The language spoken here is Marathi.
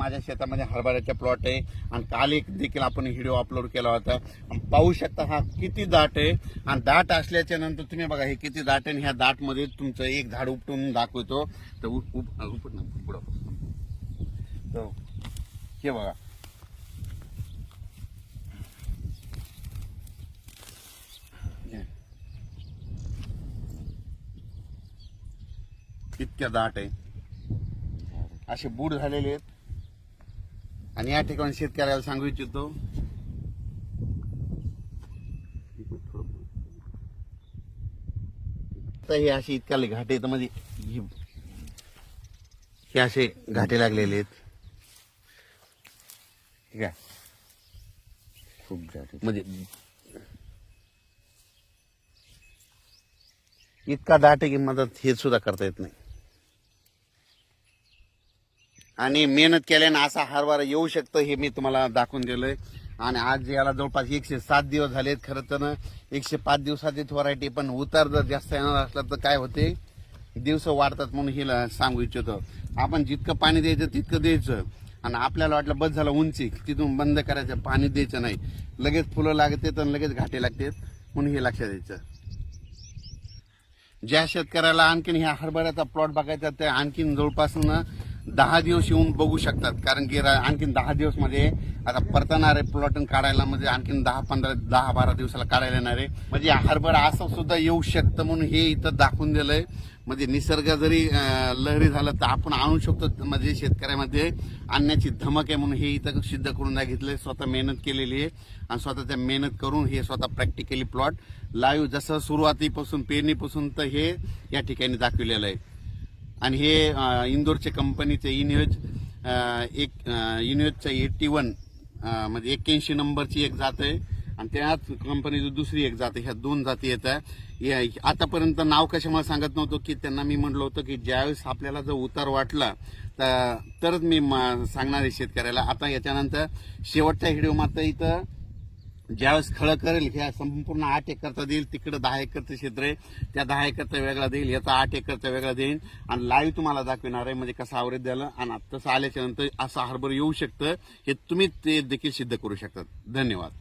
माझ्या शेतामध्ये हरभऱ्याचा प्लॉट आहे आणि काल एक देखील आपण व्हिडिओ अपलोड केला होता. पाहू शकता हा किती दाट आहे. आणि दाट असल्याच्या नंतर तुम्ही बघा हे किती दाट आहे आणि ह्या दाटमध्ये तुमचं एक झाड उपटून दाखवतो. तर उप- उपट ना पुढं हे बघा. इतक्या दाट आहे. असे बूड झालेले आहेत. आणि या ठिकाणी शेतकऱ्याला सांगू इच्छितो. हे असे इतक्या घाटे तर म्हणजे हे- असे घाटे लागलेले आहेत. ठीक आहे? खूप झाले म्हणजे इतका दाट आहे की मदत हे सुद्धा करता येत नाही. आणि मेहनत केल्याने असा हरभरा येऊ शकतो हे मी तुम्हाला दाखवून दिलंय. आणि आज याला जवळपास एकशे सात दिवस झालेत खरं तर. एकशे पाच दिवसात व्हरायटी पण उतार जर जास्त येणार असला तर काय होते? दिवस वाढतात म्हणून हिला सांगू इच्छितो. आपण जितकं पाणी द्यायचं तितकं द्यायचं. आणि आपल्याला वाटलं बस झालं उंची तिथून बंद करायचं पाणी द्यायचं नाही. लगेच फुलं लागतात आणि लगेच घाटे लागतात म्हणून हे लक्षात द्यायचं. ज्या शेतकऱ्याला आणखीन ह्या हरभऱ्याचा प्लॉट बघायचा ते आणखीन जवळपास दहा दिवस येऊन बघू शकतात. कारण की आणखीन दहा दिवसमध्ये आता परतणारे प्लॉट काढायला म्हणजे आणखीन दहा पंधरा दहा बारा दिवसाला काढायला येणार आहे. म्हणजे हरभरा असं सुद्धा येऊ शकतं म्हणून हे इथं दाखवून दिलंय. म्हणजे निसर्ग जरी लहरी झालं तर आपण आणू शकतो म्हणजे शेतकऱ्यामध्ये आणण्याची धमक आहे म्हणून हे इथं सिद्ध करून घेतलंय स्वतः मेहनत केलेली आहे. आणि स्वतः त्या मेहनत करून हे स्वतः प्रॅक्टिकली प्लॉट लाईव्ह जसं सुरुवातीपासून पेरणीपासून तर हे या ठिकाणी दाखविलेलं आहे. आणि हे इंदोरच्या इंदोरचे कंपनीचे इन्यूज एक इन्यूजचं एट्टी वन म्हणजे एक्क्याऐंशी नंबरची एक जात आहे. आणि त्याच कंपनीची दुसरी एक जात आहे. ह्या दोन जाती येत आहे. या- आतापर्यंत नाव कशामुळे सांगत नव्हतो की त्यांना मी म्हणलं होतं की ज्यावेळेस आपल्याला जर उतार वाटला तर तरच मी म- सांगणार आहे शेतकऱ्याला. आता याच्यानंतर शेवटच्या व्हिडिओ मात्र इथं ज्यावेळेस खळं करेल ह्या संपूर्ण आठ एकरचा देईल तिकडं दहा एकरचं क्षेत्र आहे. त्या दहा एकरचा वेगळा देईल याचा आठ एकरचा वेगळा देईल आणि लाईव्ह तुम्हाला दाखवणार आहे म्हणजे कसं आवरेज झालं आणि तसं आल्याच्यानंतर असं हरभर येऊ शकतं. हे तुम्ही ते देखील सिद्ध करू शकतात. धन्यवाद.